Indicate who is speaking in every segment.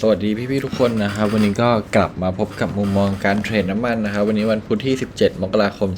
Speaker 1: สวัสดีพี่ๆทุกคนนะครับ วันนี้ก็กลับมาพบกับมุมมองการเทรดน้ำมันนะครับ วันนี้วันพุธที่ 17 มกราคม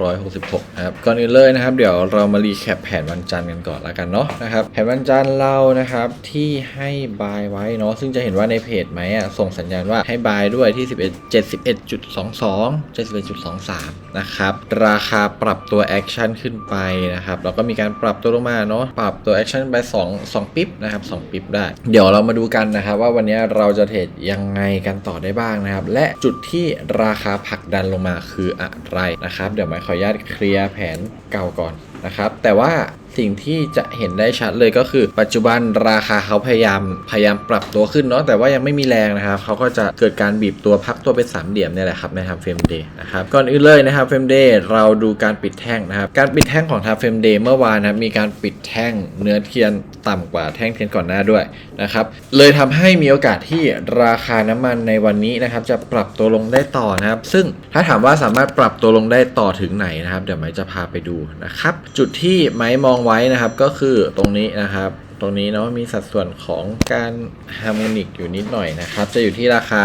Speaker 1: 2566 นะครับก่อนอื่นเลยนะครับ เดี๋ยวเรามารีแคปแผนวันจันทร์กันก่อนละกันเนาะนะครับแผนวันจันทร์เรานะครับที่ให้บายไว้เนาะซึ่งจะเห็นว่าในเพจไหมอะส่งสัญญาณว่าให้บายด้วยที่ 11 71.22 71.23 นะครับราคาปรับตัวแอคชั่นขึ้นไปนะครับแล้วก็มีการปรับตัวลงมาเนาะปรับตัวแอคชั่นไป 2 2ปิ๊บนะครับ2ปิ๊บได้ เดี๋ยวเรามาดูกันนะครับว่าวันนี้เราจะเทรดยังไงกันต่อได้บ้างนะครับ และจุดที่ราคาผักดันลงมาคืออะไรนะครับ เดี๋ยวไม่ขออนุญาตเคลียร์แผนเก่าก่อนนะครับ แต่ว่า สิ่งที่จะเห็นได้ชัดเลยก็คือ ปัจจุบันราคาเขาพยายามพยายามปรับตัวขึ้นเนาะแต่ว่ายังไม่มีแรงนะครับเขาก็จะเกิดการบีบตัวพักตัวเป็นสามเหลี่ยมเนี่ยแหละครับในทำเฟรมเดย์นะครับก่อนอื่นเลยนะครับเฟรมเดย์เราดูการปิดแท่งนะครับการปิดแท่งของทำเฟรมเดย์เมื่อวานนะมีการปิดแท่งเนื้อเทียนต่ำกว่าแท่งเทียนก่อนหน้าด้วยนะครับเลยทำให้มีโอกาสที่ราคาน้ำมันในวันนี้นะครับจะปรับตัวลงได้ต่อนะครับ ซึ่งถ้าถามว่าสามารถปรับตัวลงได้ต่อถึงไหนนะครับ เดี๋ยวไม้จะพาไปดูนะครับจุดที่ไม้มองไว้นะครับ ก็คือตรงนี้นะครับ ตรงนี้เนาะมีสัดส่วนของการฮาร์โมนิกอยู่นิดหน่อยนะครับ จะอยู่ที่ราคา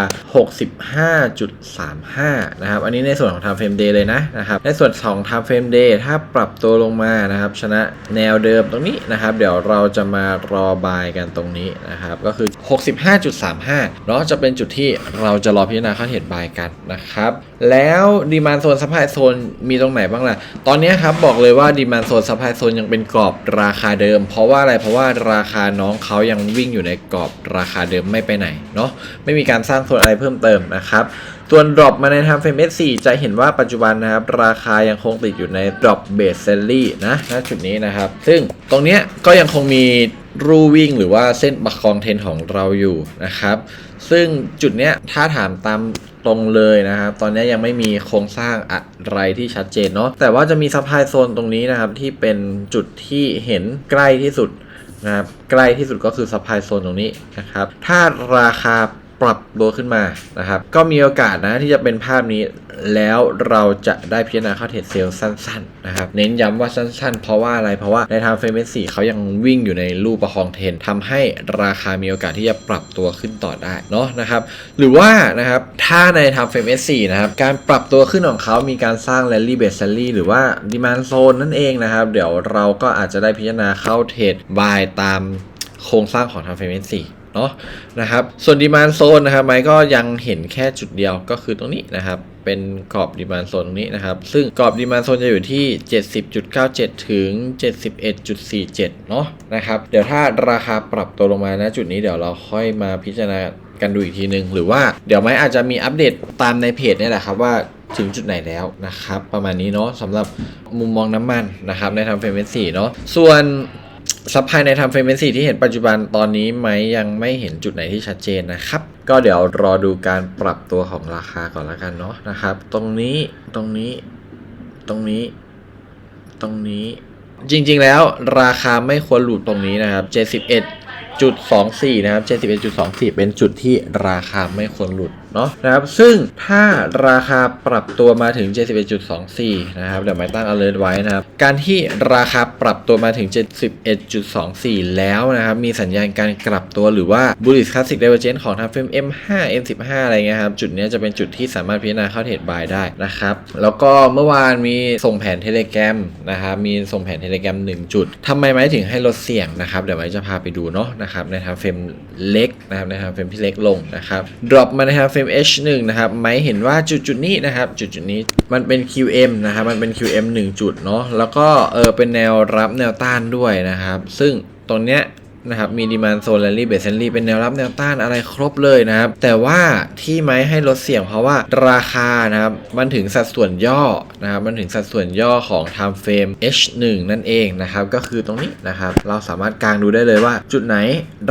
Speaker 1: 65.35 นะครับ อันนี้ในส่วนของ Time Frame Day เลยนะนะครับ ในส่วนของ Time Frame Day ถ้าปรับตัวลงมานะครับ ชนะแนวเดิมตรงนี้นะครับ เดี๋ยวเราจะมารอบายกันตรงนี้นะครับ ก็คือ 65.35 เนาะจะเป็นจุดที่เราจะรอพิจารณาข้าเทรดบายกันนะครับ แล้วดีมานโซนซัพพลายโซนมีตรงไหนบ้างล่ะ ตอนนี้ครับบอกเลยว่าดีมานโซนซัพพลายโซนยังเป็นกรอบราคาเดิม เพราะว่าอะไรเพราะว่าราคาน้องเขายังวิ่งอยู่ในกรอบราคาเดิมไม่ไปไหนเนาะไม่มีการสร้างโซนอะไรเพิ่มเติมนะครับส่วนดรอปมาในทางเฟรม S4 จะเห็นว่าปัจจุบันนะครับ ราคายังคงติดอยู่ในดรอปเบสเซลลี่นะณจุดนี้นะครับ ซึ่งตรงนี้ก็ยังคงมีรูวิ่งหรือว่าเส้นประคองเทนของเราอยู่นะครับ ซึ่งจุดเนี้ยถ้าถามตามตรงเลยนะครับ ตอนนี้ยังไม่มีโครงสร้างอะไรที่ชัดเจนเนาะแต่ว่าจะมีซัพพลายโซนตรงนี้นะครับ ที่เป็นจุดที่เห็นใกล้ที่สุด นะครับใกล้ที่สุดก็คือซัพายโซนตรงนี้นะครับ ถ้าราคา ปรับตัวขึ้นมานะครับ ก็มีโอกาสนะที่จะเป็นภาพนี้แล้วเราจะได้พิจารณาเข้าเทรดเซลล์สั้นๆนะครับเน้นย้ำว่าสั้นๆ เพราะว่าอะไรเพราะว่าในทางเฟรมสี่เขายังวิ่งอยู่ในรูปประคองเทรนทำให้ราคามีโอกาสที่จะปรับตัวขึ้นต่อได้เนาะนะครับหรือว่านะครับถ้าในทางเฟรม S4 นะครับการปรับตัวขึ้นของเขามีการสร้าง Rally Base Rally หรือว่า Demand Zone นั่นเองนะครับเดี๋ยวเราก็อาจจะได้พิจารณาเข้าเทรดบายตามโครงสร้างของทางเฟรม S4 เนาะนะครับ ส่วนดีมานโซนนะครับไมค์ก็ยังเห็นแค่จุดเดียวก็คือตรงนี้นะครับเป็นกรอบดีมานโซนตรงนี้นะครับ ซึ่งกรอบดีมานโซนจะอยู่ที่ 70.97 ถึง 71.47 เนาะนะครับ เดี๋ยวถ้าราคาปรับตัวลงมานะจุดนี้เดี๋ยวเราค่อยมาพิจารณากันดูอีกทีนึง หรือว่าเดี๋ยวไมค์อาจจะมีอัปเดตตามในเพจเนี่ยแหละครับว่าถึงจุดไหนแล้วนะครับ ประมาณนี้เนาะสำหรับมุมมองน้ำมันนะครับในทางเฟรมสี่เนาะส่วน ซัพพลายในทำเฟรมสี่ที่เห็นปัจจุบันตอนนี้ไหมยังไม่เห็นจุดไหนที่ชัดเจนนะครับ ก็เดี๋ยวรอดูการปรับตัวของราคาก่อนละกันเนาะนะครับ ตรงนี้ตรงนี้ ตรงนี้ ตรงนี้ จริงๆแล้วราคาไม่ควรหลุดตรงนี้นะครับ71จุด24 นะครับ71.24 เป็นจุดที่ราคาไม่ควรหลุดเนาะนะครับ ซึ่งถ้าราคาปรับตัวมาถึง 71.24 นะครับ เดี๋ยวไม่ตั้ง alert ไว้นะครับ การที่ราคาปรับตัวมาถึง 71.24 แล้วนะครับ มีสัญญาณการกลับตัวหรือว่า bullish classic divergence ของทางเฟรม M5 M15 อะไรเงี้ยครับ จุดเนี้ยจะเป็นจุดที่สามารถพิจารณาเข้าเทรดบายได้นะครับ แล้วก็เมื่อวานมีส่งแผนเทเล gram นะครับ มีส่งแผนเทเล gram 1จุดทำไมไม่ถึงให้ลดเสี่ยงนะครับ เดี๋ยวไว้จะพาไปดูเนาะนะครับ ในทางเฟรมเล็กนะครับ ในทางเฟรมที่เล็กลงนะครับ drop มาในทางเฟรม H1 นะครับไม่เห็นว่าจุดจุดๆนี้นะครับจุดจุดๆนี้มันเป็น QM นะครับมันเป็น QM 1 จุดเนาะแล้วก็เออเป็นแนวรับแนวต้านด้วยนะครับ ซึ่งตรงเนี้ย นะครับมีดีมานโซนแลนลี่เบสเซนลี่เป็นแนวรับแนวต้านอะไรครบเลยนะครับ แต่ว่าที่ไม้ให้ลดเสี่ยงเพราะว่าราคานะครับมันถึงสัดส่วนย่อนะครับมันถึงสัดส่วนย่อของ time frame H1 นั่นเองนะครับก็คือตรงนี้นะครับเราสามารถกางดูได้เลยว่า จุดไหน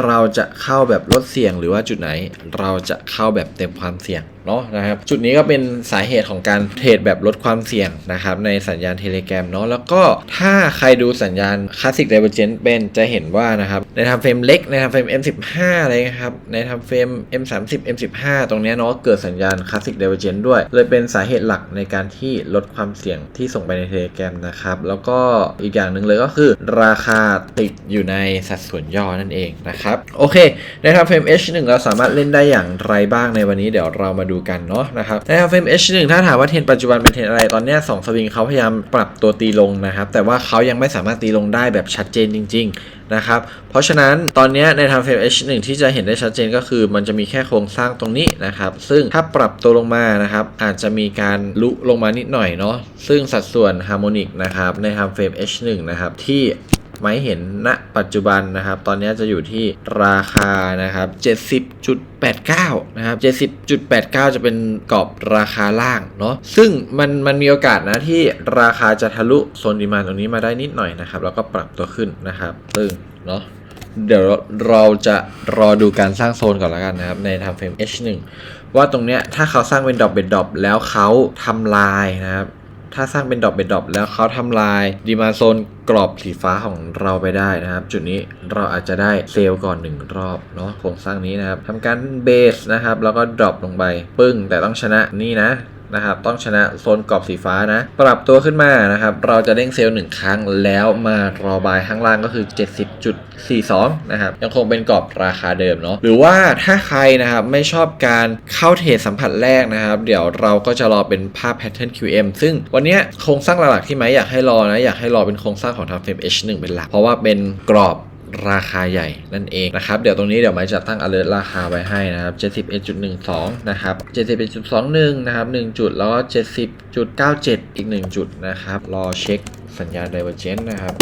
Speaker 1: เราจะเข้าแบบลดเสี่ยง หรือว่าจุดไหนเราจะเข้าแบบเต็มความเสี่ยง เนาะนะครับจุดนี้ก็เป็นสาเหตุของการเทรดแบบลดความเสี่ยงนะครับในสัญญาณเทเลแกรมเนาะแล้วก็ถ้าใครดูสัญญาณคลาสสิกไดเวอร์เจนเป็นจะเห็นว่านะครับในทำเฟรมเล็กในทำเฟรม M15 อะไรนะครับในทำเฟรม M30 M15 ตรงนี้เนาะเกิดสัญญาณคลาสสิกไดเวอร์เจนด้วย เลยเป็นสาเหตุหลักในการที่ลดความเสี่ยงที่ส่งไปในเทเลแกรมนะครับแล้วก็อีกอย่างหนึ่งเลยก็คือ ราคาติดอยู่ในสัดส่วนย่อนั่นเองนะครับโอเคในทำเฟรม H1 เราสามารถเล่นได้อย่างไรบ้างในวันนี้เดี๋ยวเรามาดูกันเนาะนะครับในทำเฟรม H1 ถ้าถามว่าเทรนปัจจุบันเป็นเทรนอะไรตอนนี้สองสวิงเขาพยายามปรับตัวตีลงนะครับแต่ว่าเขายังไม่สามารถตีลงได้แบบชัดเจนจริง ๆ นะครับ เพราะฉะนั้นตอนนี้ในทำเฟรม H1 ที่จะเห็นได้ชัดเจนก็คือ มันจะมีแค่โครงสร้างตรงนี้นะครับ ซึ่งถ้าปรับตัวลงมานะครับ อาจจะมีการลุลงมานิดหน่อยเนาะซึ่งสัดส่วนฮาร์โมนิกนะครับในทำเฟรม H1 นะครับที่ ไม่เห็นณปัจจุบันนะครับ ตอนนี้จะอยู่ที่ราคานะครับ 70.89 นะครับ 70.89 จะเป็นกรอบราคาล่างเนาะซึ่งมันมันมีโอกาสนะที่ราคาจะทะลุโซนดีมานตรงนี้มาได้นิดหน่อยนะครับ แล้วก็ปรับตัวขึ้นนะครับซึ่งเนาะเดี๋ยวเราจะรอดูการสร้างโซนก่อนแล้วกันนะครับ ในทำเฟรม H1 ว่าตรงเนี้ยถ้าเขาสร้างเป็นดอกเป็นดอกแล้วเขาทำลายนะครับ ถ้าสร้างเป็นดอกเป็นดอกแล้วเขาทำลายดีมาโซนกรอบสีฟ้าของเราไปได้นะครับ จุดนี้เราอาจจะได้เซลล์ก่อนหนึ่งรอบเนาะโครงสร้างนี้นะครับทำการเบสนะครับ แล้วก็ดรอปลงไปปึ้งแต่ต้องชนะนี่นะ นะครับต้องชนะโซนกรอบสีฟ้านะ ปรับตัวขึ้นมานะครับ เราจะเด้งเซลล์หนึ่งครั้งแล้วมารอบายข้างล่างก็คือ 70.42 นะครับ ยังคงเป็นกรอบราคาเดิมเนาะหรือว่าถ้าใครนะครับไม่ชอบการเข้าเทรดสัมผัสแรกนะครับ เดี๋ยวเราก็จะรอเป็นภาพ pattern QM ซึ่งวันนี้โครงสร้างหลักๆที่ไหมอยากให้รอนะอยากให้รอเป็นโครงสร้างของทางเฟรม H1 เป็นหลักเพราะว่าเป็นกรอบ ราคาใหญ่นั่นเองนะครับ เดี๋ยวตรงนี้เดี๋ยวไม้จะตั้ง alert ราคาไว้ให้นะครับ 71.12 นะครับ 71.21 นะครับ 1 จุด แล้วก็ 70.97 อีก 1 จุดนะครับ รอเช็คสัญญาณ divergence นะครับ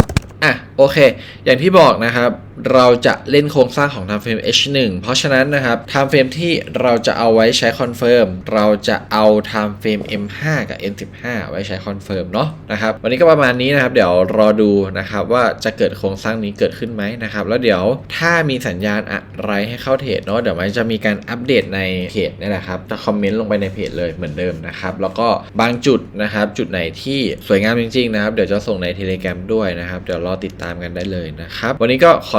Speaker 1: อะ โอเค อย่างที่บอกนะครับ เราจะเล่นโครงสร้างของ time frame H1 เพราะฉะนั้นนะครับ time frame ที่เราจะเอาไว้ใช้คอนเฟิร์มเราจะเอา time frame M5 กับ M15 ไว้ใช้คอนเฟิร์มเนาะนะครับ วันนี้ก็ประมาณนี้นะครับ เดี๋ยวรอดูนะครับว่าจะเกิดโครงสร้างนี้เกิดขึ้นไหมนะครับ แล้วเดี๋ยวถ้ามีสัญญาณอะไรให้เข้าเทรดเนาะเดี๋ยวมันจะมีการอัปเดตในเพจนี่แหละครับจะคอมเมนต์ลงไปในเพจเลยเหมือนเดิมนะครับ แล้วก็บางจุดนะครับจุดไหนที่สวยงามจริงๆนะครับเดี๋ยวจะส่งในเทเล g r a m ด้วยนะครับเดี๋ยวรอติดตามกันได้เลยนะครับวันนี้ก็ขอ